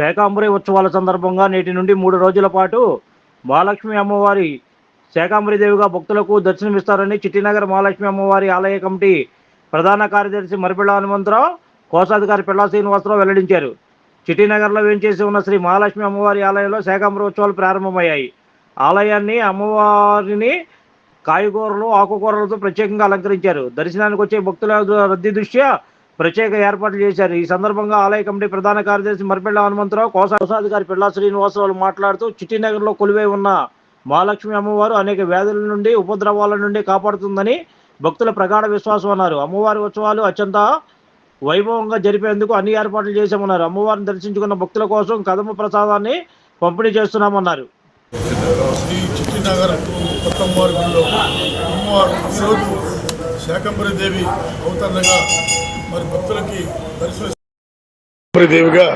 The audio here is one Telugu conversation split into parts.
శాకాంబరి ఉత్సవాల సందర్భంగా నేటి నుండి మూడు రోజుల పాటు మహాలక్ష్మి అమ్మవారి శాకాంబరి దేవిగా భక్తులకు దర్శనమిస్తారని చిట్టినగర్ మహాలక్ష్మి అమ్మవారి ఆలయ కమిటీ ప్రధాన కార్యదర్శి మరిపిళ్ళ హనుమంతరావు కోశాధికారి పిళ్ళా శ్రీనివాసరావు వెల్లడించారు. చిట్టినగర్లో వేంచేసి ఉన్న శ్రీ మహాలక్ష్మి అమ్మవారి ఆలయంలో శాకాంబరి ఉత్సవాలు ప్రారంభమయ్యాయి. ఆలయాన్ని అమ్మవారిని కాయగూరలు ఆకుకూరలతో ప్రత్యేకంగా అలంకరించారు. దర్శనానికి వచ్చే భక్తుల రద్దీ దృష్ట్యా ప్రత్యేక ఏర్పాట్లు చేశారు. ఈ సందర్భంగా ఆలయ కమిటీ ప్రధాన కార్యదర్శి మరిపెళ్ళ హనుమంతరావు కోశాధికారి పిల్లా శ్రీనివాసరావు మాట్లాడుతూ చిట్టినగర్లో కొలువై ఉన్న మహాలక్ష్మి అమ్మవారు అనేక వ్యాధుల నుండి ఉపద్రవాల నుండి కాపాడుతుందని భక్తుల ప్రగాఢ విశ్వాసం అన్నారు. అమ్మవారి ఉత్సవాలు అత్యంత వైభవంగా జరిపేందుకు అన్ని ఏర్పాట్లు చేశామన్నారు. అమ్మవారిని దర్శించుకున్న భక్తుల కోసం కదమ ప్రసాదాన్ని పంపిణీ చేస్తున్నామన్నారు. శ్రీ చిట్టినగర్ అమ్మవారు ఈరోజు శాకంబరి దేవి అవతరణగా మరి భక్తులకి దర్శన దేవిగా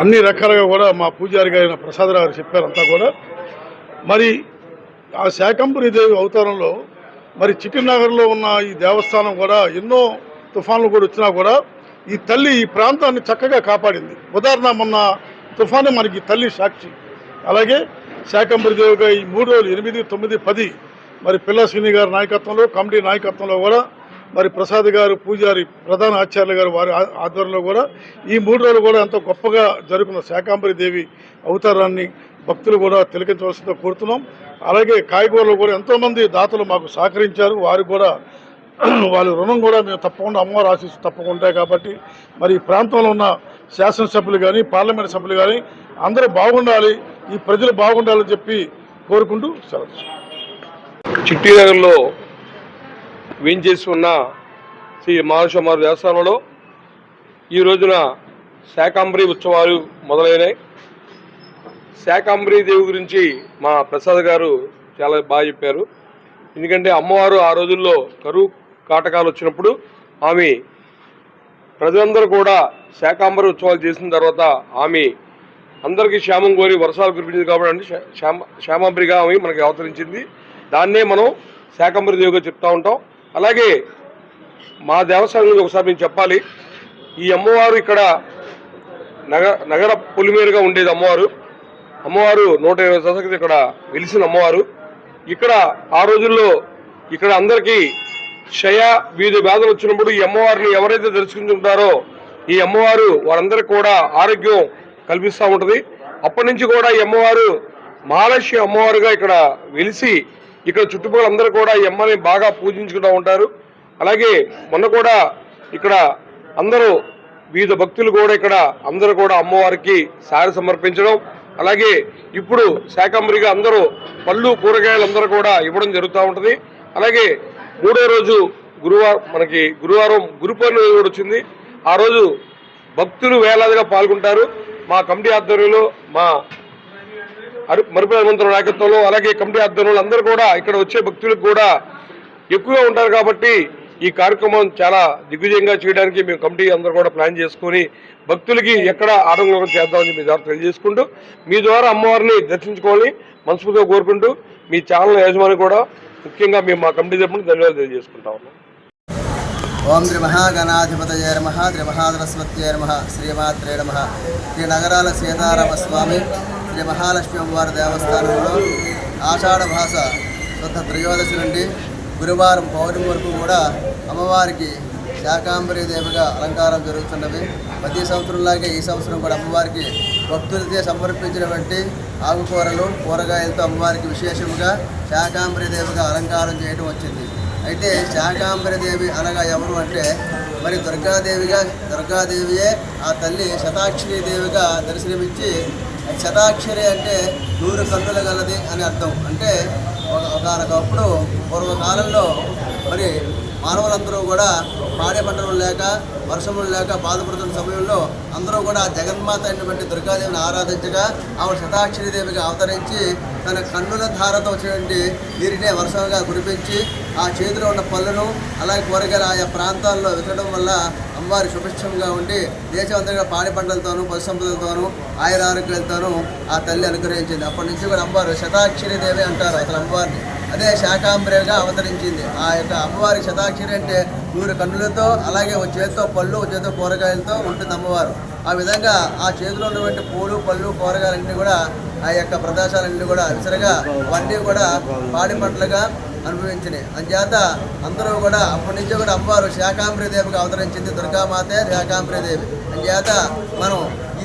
అన్ని రకాలుగా కూడా మా పూజారి గారి ప్రసాదరావు గారు చెప్పారంతా కూడా. మరి ఆ శాకంబరి దేవి అవతారంలో మరి చిట్టినగర్లో ఉన్న ఈ దేవస్థానం కూడా ఎన్నో తుఫాన్లు కూడా వచ్చినా కూడా ఈ తల్లి ఈ ప్రాంతాన్ని చక్కగా కాపాడింది. ఉదాహరణ మొన్న తుఫాను మనకి తల్లి సాక్షి. అలాగే శాకంబరి ఈ మూడు రోజులు ఎనిమిది తొమ్మిది పది మరి పిల్ల శ్రీని గారి నాయకత్వంలో కమిటీ నాయకత్వంలో కూడా మరి ప్రసాద్ గారు పూజారి ప్రధాన ఆచార్యులు గారు వారి ఆ- ఆధ్వర్యంలో కూడా ఈ మూడు రోజులు కూడా ఎంతో గొప్పగా జరుగుతున్న శాకాంబరి దేవి అవతారాన్ని భక్తులు కూడా తిలకించవలసిందిగా కోరుతున్నాం. అలాగే కాయగూరలు కూడా ఎంతోమంది దాతలు మాకు సహకరించారు. వారు కూడా వాళ్ళ రుణం కూడా మేము తప్పకుండా అమ్మవారు ఆశీస్సు తప్పకుండా ఉంటాయి కాబట్టి మరి ఈ ప్రాంతంలో ఉన్న శాసనసభ్యులు కానీ పార్లమెంట్ సభ్యులు కానీ అందరూ బాగుండాలి. ఈ ప్రజలు బాగుండాలని చెప్పి కోరుకుంటూ సెలవు చిట్టినగర్లో వేంచేసి ఉన్న శ్రీ మహాలక్ష్మారి దేవస్థానంలో ఈ రోజున శాకాంబరి ఉత్సవాలు మొదలైనాయి. శాకాంబరి దేవి గురించి మా ప్రసాద్ గారు చాలా బాగా చెప్పారు. ఎందుకంటే అమ్మవారు ఆ రోజుల్లో కరువు కాటకాలు వచ్చినప్పుడు ఆమె ప్రజలందరూ కూడా శాకాంబరి ఉత్సవాలు చేసిన తర్వాత ఆమె అందరికీ క్షేమం కోరి వర్షాలు కురిపించింది కాబట్టి శ్యామ శ్యామాంబరిగా ఆమె మనకి అవతరించింది. దాన్నే మనం శాకంబరి దేవిగా చెప్తా ఉంటాం. అలాగే మా దేవస్థానం గురించి ఒకసారి నేను చెప్పాలి ఈ అమ్మవారు ఇక్కడ నగర నగర పొలిమేరుగా ఉండేది అమ్మవారు. అమ్మవారు నూట ఇరవై సంవత్సరాల ఇక్కడ వెలిసిన అమ్మవారు. ఇక్కడ ఆ రోజుల్లో ఇక్కడ అందరికీ క్షయ వీధి వ్యాధులు వచ్చినప్పుడు ఈ అమ్మవారిని ఎవరైతే దర్శించుకుంటారో ఈ అమ్మవారు వారందరికీ కూడా ఆరోగ్యం కల్పిస్తూ ఉంటుంది. అప్పటి నుంచి కూడా ఈ అమ్మవారు మహాలక్ష్మి అమ్మవారుగా ఇక్కడ వెలిసి ఇక్కడ చుట్టుపక్కల అందరూ కూడా ఈ అమ్మని బాగా పూజించుకుంటూ ఉంటారు. అలాగే మొన్న కూడా ఇక్కడ అందరూ వివిధ భక్తులు కూడా ఇక్కడ అందరూ కూడా అమ్మవారికి సారి సమర్పించడం. అలాగే ఇప్పుడు శాకంబరిగా అందరూ పళ్ళు కూరగాయలు అందరూ కూడా ఇవ్వడం జరుగుతూ ఉంటుంది. అలాగే మూడో రోజు గురువారం మనకి గురువారం గురు పౌర్ణమి కూడా వచ్చింది. ఆ రోజు భక్తులు వేలాదిగా పాల్గొంటారు. మా కమిటీ ఆధ్వర్యంలో మా మరుపు మంత్రుల నాయకత్వంలో అలాగే కమిటీ ఆధ్వర్యంలో అందరూ కూడా ఇక్కడ వచ్చే భక్తులకు కూడా ఎక్కువగా ఉంటారు కాబట్టి ఈ కార్యక్రమం చాలా దిగ్విజయంగా చేయడానికి మేము కమిటీ అందరూ కూడా ప్లాన్ చేసుకొని భక్తులకి ఎక్కడ ఆటంకం చేద్దామని మీ ద్వారా తెలియజేసుకుంటూ మీ ద్వారా అమ్మవారిని దర్శించుకోవాలని మనస్ఫూర్తిగా కోరుకుంటూ మీ ఛానల్ యజమాని కూడా ముఖ్యంగా మేము మా కమిటీ తరపున ధన్యవాదాలు తెలియజేసుకుంటా. ఉన్నాం ఓం శ్రీ మహాగణాధిపతయ నమ శ్రీ మహాసరస్వత్యై నమ శ్రీమాత్రే నమ. శ్రీ నగరాల సీతారామ స్వామి శ్రీ మహాలక్ష్మి అమ్మవారి దేవస్థానంలో ఆషాఢ భాష శుద్ధ త్రయోదశి నుండి గురువారం పౌర్ణమి వరకు కూడా అమ్మవారికి శాకాంబరి దేవిగా అలంకారం జరుగుతున్నవి ప్రతి సంవత్సరంలాగే ఈ సంవత్సరం కూడా అమ్మవారికి భక్తులతో సమర్పించినటువంటి ఆకుకూరలు కూరగాయలతో అమ్మవారికి విశేషముగా శాకాంబరి దేవిగా అలంకారం చేయడం వచ్చింది. అయితే శాకాంబరి దేవి అనగా ఎవరు అంటే మరి దుర్గాదేవిగా దుర్గాదేవియే ఆ తల్లి శతాక్షిణీ దేవిగా దర్శనమిచ్చి శతాక్షరి అంటే నూరు కన్నుల గలది అని అర్థం. అంటే ఒక ఒకనొకప్పుడు పూర్వకాలంలో మరి మానవులందరూ కూడా పాడే పంటలు లేక వర్షములు లేక బాధపడుతున్న సమయంలో అందరూ కూడా జగన్మాత అయినటువంటి దుర్గాదేవిని ఆరాధించగా ఆవిడ శతాక్షరి దేవిగా అవతరించి తన కన్నుల ధారతో వచ్చినటువంటి నీటినే వర్షంగా కురిపించి ఆ చేతిలో ఉన్న పళ్ళను అలాగే కూరగాయలు ఆయా ప్రాంతాల్లో వితరడం వల్ల అమ్మవారి సుభిక్షంగా ఉండి దేశవంతంగా పాడి పంటలతోనూ పశు సంపదలతోనూ ఆయురారోగ్యాలతోనూ ఆ తల్లి అనుగ్రహించింది. అప్పటి నుంచి కూడా అమ్మవారు శతాక్షరి దేవి అంటారు అసలు అమ్మవారిని. అదే శాకాంబరిగా అవతరించింది. ఆ యొక్క అమ్మవారి శతాక్షరి అంటే నూరు కన్నులతో అలాగే ఒక చేతితో పళ్ళు ఒక చేతితో కూరగాయలతో ఉంటుంది అమ్మవారు. ఆ విధంగా ఆ చేతిలో ఉన్నటువంటి పూలు పళ్ళు కూరగాయలన్నీ కూడా ఆ యొక్క ప్రదేశాలన్నీ కూడా విసరగా అవన్నీ కూడా పాడి పంటలుగా అనుభవించినాయి. అంచేత అందరూ కూడా అప్పటి నుంచి కూడా అమ్మవారు శాకాంబరి దేవికి అవతరించింది దుర్గామాతే శాకాంబరి దేవి. అంచేత మనం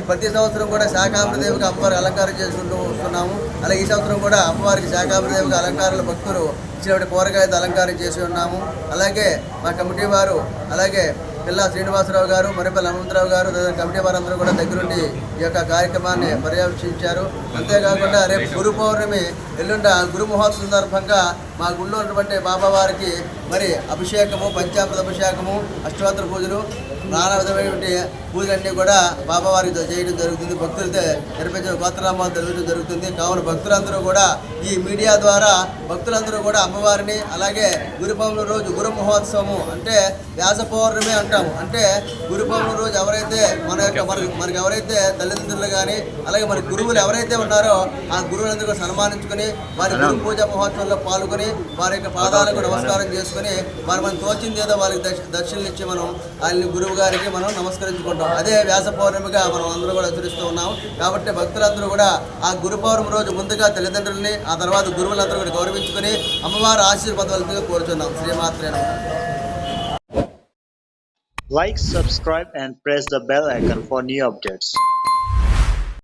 ప్రతి సంవత్సరం కూడా శాకాంబరి అమ్మవారికి అలంకారం చేసుకుంటూ వస్తున్నాము. అలాగే ఈ సంవత్సరం కూడా అమ్మవారికి శాకాంబరి అలంకారాల అలంకారాలు భక్తులు ఇచ్చినటువంటి కూరగాయలతో అలంకారం చేసి ఉన్నాము. అలాగే మా కమిటీ వారు అలాగే పిల్లా శ్రీనివాసరావు గారు మరిపల్లి హనుమంతరావు గారు తదితర కమిటీ వారందరూ కూడా దగ్గరుండి ఈ యొక్క కార్యక్రమాన్ని పర్యవేక్షించారు. అంతేకాకుండా రేపు గురు పౌర్ణమి ఎల్లుండ గురు మహోత్సవం సందర్భంగా మా గుళ్ళో ఉన్నటువంటి బాబావారికి మరి అభిషేకము పంచామృత అభిషేకము అష్టోత్తర పూజలు నానా విధమైనటువంటి పూజలన్నీ కూడా బాబావారికి చేయడం జరుగుతుంది. భక్తులతో నిర్మించిన గోత్రనామాలు జరగడం జరుగుతుంది. కావున భక్తులందరూ కూడా ఈ మీడియా ద్వారా భక్తులందరూ కూడా అమ్మవారిని అలాగే గురు పౌర్ణమి రోజు గురు మహోత్సవము అంటే వ్యాస పౌర్ణమి అంటాము. అంటే గురు పౌర్ణమి రోజు ఎవరైతే మన యొక్క మనకి మనకి ఎవరైతే తల్లిదండ్రులు కానీ అలాగే మన గురువులు ఎవరైతే ఉన్నారో ఆ గురువులందరూ కూడా సన్మానించుకొని వారి గురు పూజ మహోత్సవంలో పాల్గొని వారి యొక్క పాదాలకు నమస్కారం చేసుకుని వారు మనం తోచింది ఏదో వారికి దర్శ- దర్శనలు ఇచ్చి మనం ఆయన గురువు గారికి మనం నమస్కరించుకుంటాం అదే వ్యాస పౌర్ణమిగా మనం అందరూ కూడా ఆచరిస్తూ ఉన్నాం కాబట్టి భక్తులందరూ కూడా ఆ గురు పౌర్ణమి రోజు ముందుగా తల్లిదండ్రులని ఆ తర్వాత గురువులందరూ కూడా గౌరవించుకొని అమ్మవారు ఆశీర్వాదాలతో కోరుచున్నాం శ్రీమాత్రే నమః. Like, subscribe, and press the bell icon for new updates.